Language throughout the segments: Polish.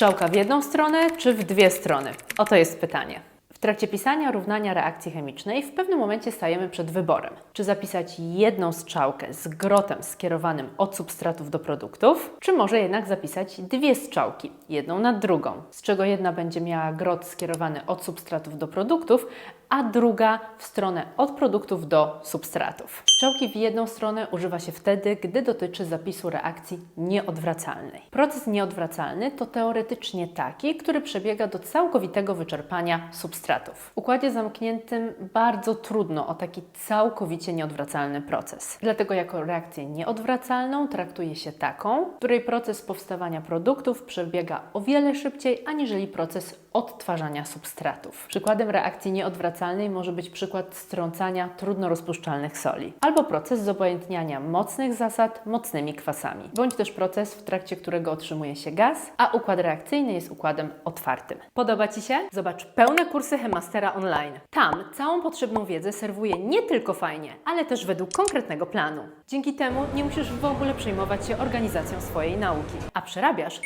Strzałka w jedną stronę czy w dwie strony? Oto jest pytanie. W trakcie pisania równania reakcji chemicznej w pewnym momencie stajemy przed wyborem. Czy zapisać jedną strzałkę z grotem skierowanym od substratów do produktów, czy może jednak zapisać dwie strzałki, jedną nad drugą, z czego jedna będzie miała grot skierowany od substratów do produktów, a druga w stronę od produktów do substratów. Strzałki w jedną stronę używa się wtedy, gdy dotyczy zapisu reakcji nieodwracalnej. Proces nieodwracalny to teoretycznie taki, który przebiega do całkowitego wyczerpania substratów. W układzie zamkniętym bardzo trudno o taki całkowicie nieodwracalny proces. Dlatego jako reakcję nieodwracalną traktuje się taką, w której proces powstawania produktów przebiega o wiele szybciej aniżeli proces odtwarzania substratów. Przykładem reakcji nieodwracalnej może być przykład strącania trudno rozpuszczalnych soli, albo proces zobojętniania mocnych zasad mocnymi kwasami, bądź też proces, w trakcie którego otrzymuje się gaz, a układ reakcyjny jest układem otwartym. Podoba Ci się? Zobacz pełne kursy Hemastera online. Tam całą potrzebną wiedzę serwuję nie tylko fajnie, ale też według konkretnego planu. Dzięki temu nie musisz w ogóle przejmować się organizacją swojej nauki, a przerabiasz 100%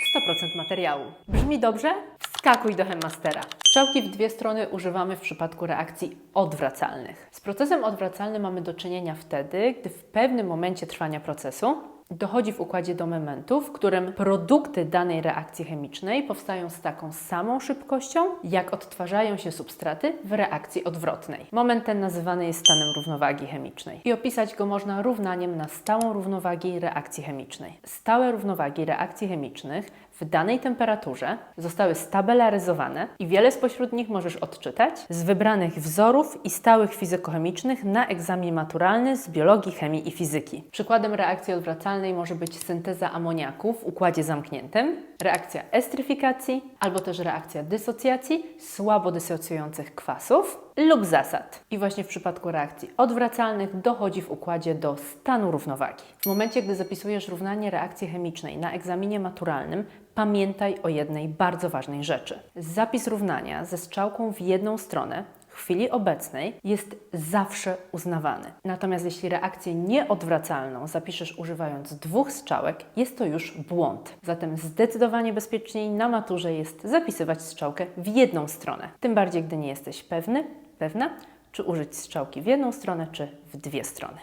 materiału. Brzmi dobrze? Wskakuj do Hemmastera. Strzałki w dwie strony używamy w przypadku reakcji odwracalnych. Z procesem odwracalnym mamy do czynienia wtedy, gdy w pewnym momencie trwania procesu dochodzi w układzie do momentu, w którym produkty danej reakcji chemicznej powstają z taką samą szybkością, jak odtwarzają się substraty w reakcji odwrotnej. Moment ten nazywany jest stanem równowagi chemicznej i opisać go można równaniem na stałą równowagi reakcji chemicznej. Stałe równowagi reakcji chemicznych w danej temperaturze zostały stabelaryzowane i wiele spośród nich możesz odczytać z wybranych wzorów i stałych fizykochemicznych na egzamin maturalny z biologii, chemii i fizyki. Przykładem reakcji odwracalnej może być synteza amoniaku w układzie zamkniętym, reakcja estryfikacji albo też reakcja dysocjacji słabo dysocjujących kwasów lub zasad. I właśnie w przypadku reakcji odwracalnych dochodzi w układzie do stanu równowagi. W momencie, gdy zapisujesz równanie reakcji chemicznej na egzaminie maturalnym, pamiętaj o jednej bardzo ważnej rzeczy. Zapis równania ze strzałką w jedną stronę w chwili obecnej jest zawsze uznawany. Natomiast jeśli reakcję nieodwracalną zapiszesz używając dwóch strzałek, jest to już błąd. Zatem zdecydowanie bezpieczniej na maturze jest zapisywać strzałkę w jedną stronę. Tym bardziej, gdy nie jesteś pewny, pewna, czy użyć strzałki w jedną stronę, czy w dwie strony.